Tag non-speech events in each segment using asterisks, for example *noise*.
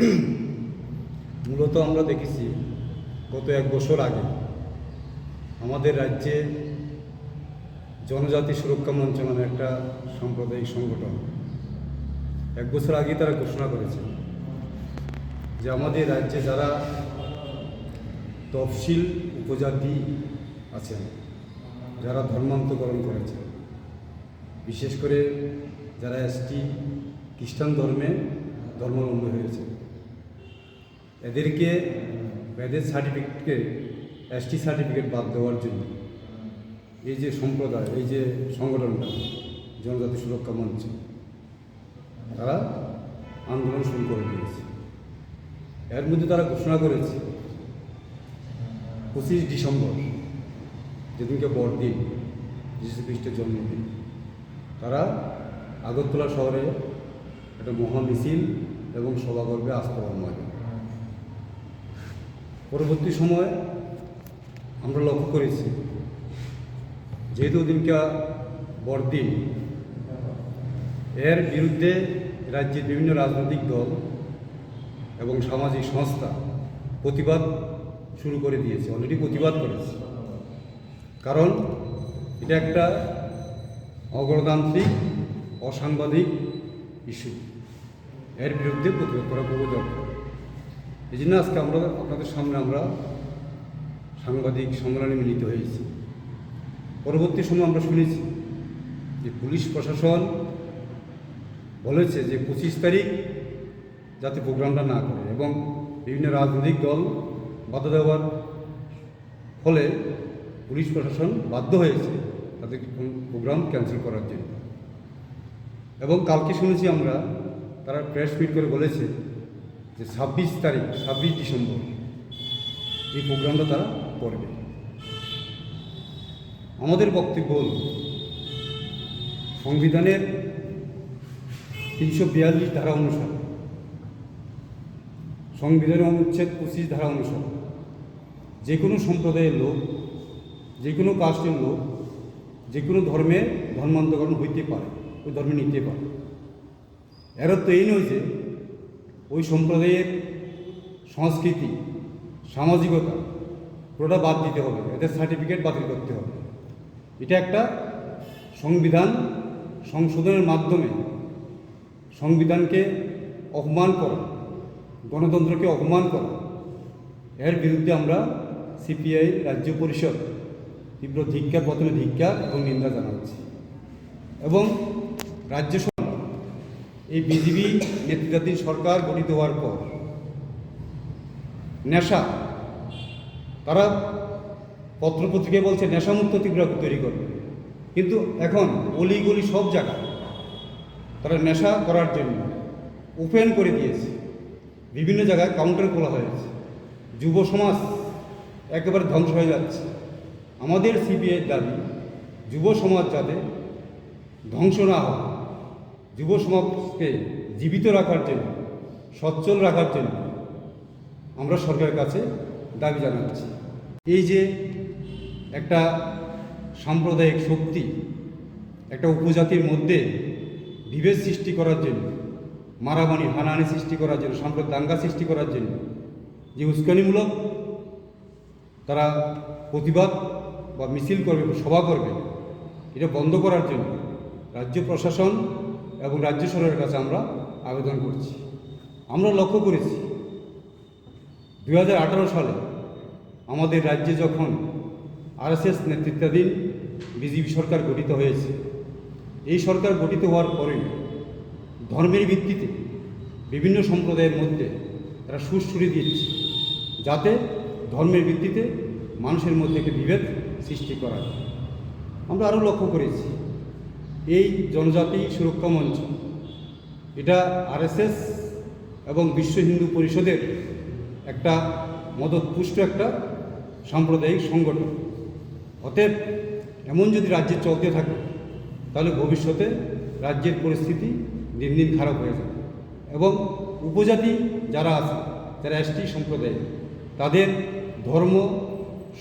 *clears throat* মূলত আমরা দেখেছি গত এক বছর আগে আমাদের রাজ্যে জনজাতি সুরক্ষা মঞ্চ নামে একটা সাম্প্রদায়িক সংগঠন। এক বছর আগে তারা ঘোষণা করেছে যে আমাদের রাজ্যে যারা তফসিল উপজাতি আছেন, যারা ধর্মান্তকরণ করেছে, বিশেষ করে যারা এসটি খ্রিস্টান ধর্মে ধর্মাবলম্বী হয়েছে এদেরকে এদের সার্টিফিকেটকে এসটি সার্টিফিকেট বাদ দেওয়ার জন্য এই যে সম্প্রদায়, এই যে সংগঠনটা, জনজাতি সুরক্ষা মঞ্চ, তারা আন্দোলন শুরু করে দিয়েছে। এর মধ্যে তারা ঘোষণা করেছে পঁচিশ ডিসেম্বর, যেদিনকে বড়দিন যীশু খ্রিস্টের জন্মদিন, তারা আগরতলা শহরে একটা মহা মিছিল এবং সভা করবে আস্থাবান পরবর্তী সময় আমরা লক্ষ্য করেছি, যেহেতু ওদিনকে বড়দিন, এর বিরুদ্ধে রাজ্যের বিভিন্ন রাজনৈতিক দল এবং সামাজিক সংস্থা প্রতিবাদ শুরু করে দিয়েছে অলরেডি প্রতিবাদ করেছে। কারণ এটা একটা অগণতান্ত্রিক, অসাংবাদিক ইস্যু এর বিরুদ্ধে প্রতিবাদ করা খুব দরকার। এই জন্য আজকে আমরা আপনাদের সামনে আমরা সাংবাদিক সম্মেলনে মিলিত হয়েছি। পরবর্তী সময় আমরা শুনেছি যে পুলিশ প্রশাসন বলেছে যে পঁচিশ তারিখ যাতে প্রোগ্রামটা না করে এবং বিভিন্ন রাজনৈতিক দল বাধা দেওয়ার ফলে পুলিশ প্রশাসন বাধ্য হয়েছে তাদের প্রোগ্রাম ক্যান্সেল করার জন্য। এবং কালকে শুনেছি আমরা, তারা প্রেস মিট করে বলেছে যে ছাব্বিশ তারিখ, ছাব্বিশ ডিসেম্বর এই প্রোগ্রামটা তারা করবে। আমাদের বক্তব্য হল, সংবিধানের তিনশো বিয়াল্লিশ ধারা অনুসারে, সংবিধানের অনুচ্ছেদ পঁচিশ ধারা অনুসারে যে কোনো সম্প্রদায়ের লোক যে কোনো কাস্টের লোক যে কোনো ধর্মের ধর্মান্তকরণ হইতে পারে, ওই ধর্মে নিতে পারে। এর তো এই নয় যে ওই সম্প্রদায়ের সংস্কৃতি, সামাজিকতা পুরোটা বাদ দিতে হবে। এদের সার্টিফিকেট বাতিল করতে হবে। এটা একটা সংবিধান সংশোধনের মাধ্যমে সংবিধানকে অপমান করা, গণতন্ত্রকে অপমান করা। এর বিরুদ্ধে আমরা সিপিআই রাজ্য পরিষদ তীব্র ধিক্ষার, প্রথমে ধিক্ষার এবং নিন্দা জানাচ্ছি। এবং রাজ্য এই বিজেপি নেতৃত্বাধীন সরকার গঠিত হওয়ার পর নেশা, তারা পত্রপত্রিকায় বলছে নেশামুক্ত ত্রিপুরা তৈরি করবে। কিন্তু এখন অলিগলি সব জায়গায় তারা নেশা করার জন্য ওপেন করে দিয়েছে। বিভিন্ন জায়গায় কাউন্টার খোলা হয়েছে। যুব সমাজ একেবারে ধ্বংস হয়ে যাচ্ছে। আমাদের সিবিআইয়ের দাবি, যুব সমাজ যাতে ধ্বংস না হয়। যুব সমাজকে জীবিত রাখার জন্য, সচ্ছল রাখার জন্য আমরা সরকারের কাছে দাবি জানাচ্ছি। এই যে একটা সাম্প্রদায়িক শক্তি, একটা উপজাতির মধ্যে বিভেদ সৃষ্টি করার জন্য, মারামারি, হানাহানি সৃষ্টি করার জন্য সাম্প্রদায়িক দাঙ্গা সৃষ্টি করার জন্য যে উস্কানিমূলক তারা প্রতিবাদ বা মিছিল করবে সভা করবে, এটা বন্ধ করার জন্য রাজ্য প্রশাসন এবং রাজ্য সরকারের কাছে আমরা আবেদন করছি। আমরা লক্ষ্য করেছি দু হাজার আঠারো সালে আমাদের রাজ্যে যখন আরএসএস নেতৃত্বাধীন বিজেপি সরকার গঠিত হয়েছে, এই সরকার গঠিত হওয়ার পরে ধর্মের ভিত্তিতে বিভিন্ন সম্প্রদায়ের মধ্যে তারা সুর ছড়ি দিচ্ছে যাতে ধর্মের ভিত্তিতে মানুষের মধ্যে একটি বিভেদ সৃষ্টি করা আমরা আরও লক্ষ্য করেছি এই জনজাতি সুরক্ষা মঞ্চ। এটা আরএসএস এবং বিশ্ব হিন্দু পরিষদের একটা মদতপুষ্ট একটা সাম্প্রদায়িক সংগঠন। অতএব এমন যদি রাজ্যে চলতে থাকে, তাহলে ভবিষ্যতে রাজ্যের পরিস্থিতি দিন দিন খারাপ হয়ে যাবে। এবং উপজাতি যারা আছে, যারা এসটি সম্প্রদায়, তাদের ধর্ম,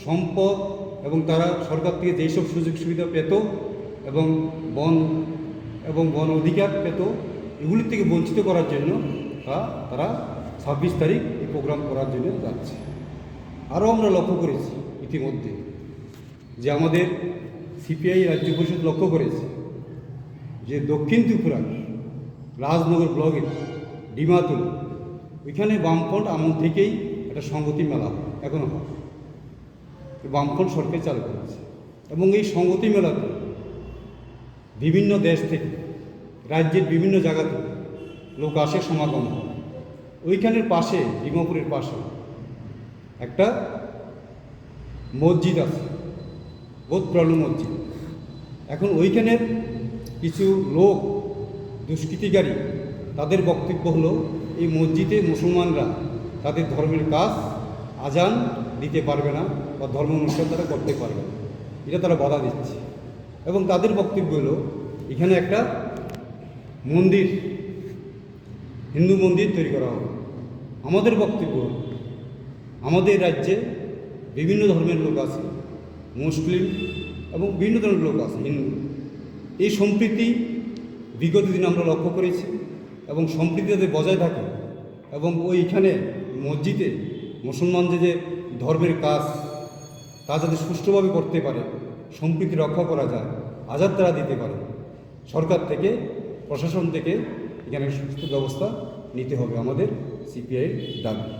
সম্পদ এবং তারা সরকার থেকে যেই সব সুযোগ সুবিধা পেত এবং বন এবং বন অধিকার পেত, এগুলির থেকে বঞ্চিত করার জন্য তারা ছাব্বিশ তারিখ এই প্রোগ্রাম করার জন্য যাচ্ছে। আরও আমরা লক্ষ্য করেছি ইতিমধ্যে যে আমাদের সিপিআই রাজ্য পরিষদ লক্ষ্য করেছে যে দক্ষিণ ত্রিপুরার রাজনগর ব্লকের ডিমাতুল, ওইখানে বামফ্রন্ট আমল থেকেই একটা সংগতি মেলা এখনও হয়। বামফ্রন্ট সরকার চালু করেছে এবং এই সংগতি মেলাতে বিভিন্ন দেশ থেকে, রাজ্যের বিভিন্ন জায়গা থেকে লোক আসে সমাগম হয়। ওইখানের পাশে, ডিমাপুরের পাশে একটা মসজিদ আছে বোধ প্রবলেম মসজিদ। এখন ওইখানের কিছু লোক, দুষ্কৃতিকারী, তাদের বক্তব্য হলো, এই মসজিদে মুসলমানরা তাদের ধর্মের কাজ আজান দিতে পারবে না বা ধর্ম অনুষ্ঠান তারা করতে পারবে না। এটা তারা বাধা দিচ্ছে। এবং তাদের বক্তব্য হলো, এখানে একটা মন্দির, হিন্দু মন্দির তৈরি করা হবে। আমাদের বক্তব্য, আমাদের রাজ্যে বিভিন্ন ধর্মের লোক আছে, মুসলিম এবং বিভিন্ন ধরনের লোক আছে, হিন্দু। এই সম্প্রীতি বিগত দিনে আমরা লক্ষ্য করেছি এবং সম্প্রীতি যাতে বজায় থাকে এবং ওইখানে মসজিদে মুসলমানদের যে ধর্মের কাজ, তা যাতে সুষ্ঠুভাবে করতে পারে সম্প্রীতি রক্ষা করা যায়, আজাদ তারা দিতে পারে। সরকার থেকে, প্রশাসন থেকে এখানে সুস্থ ব্যবস্থা নিতে হবে আমাদের সিপিআইয়ের দাবি।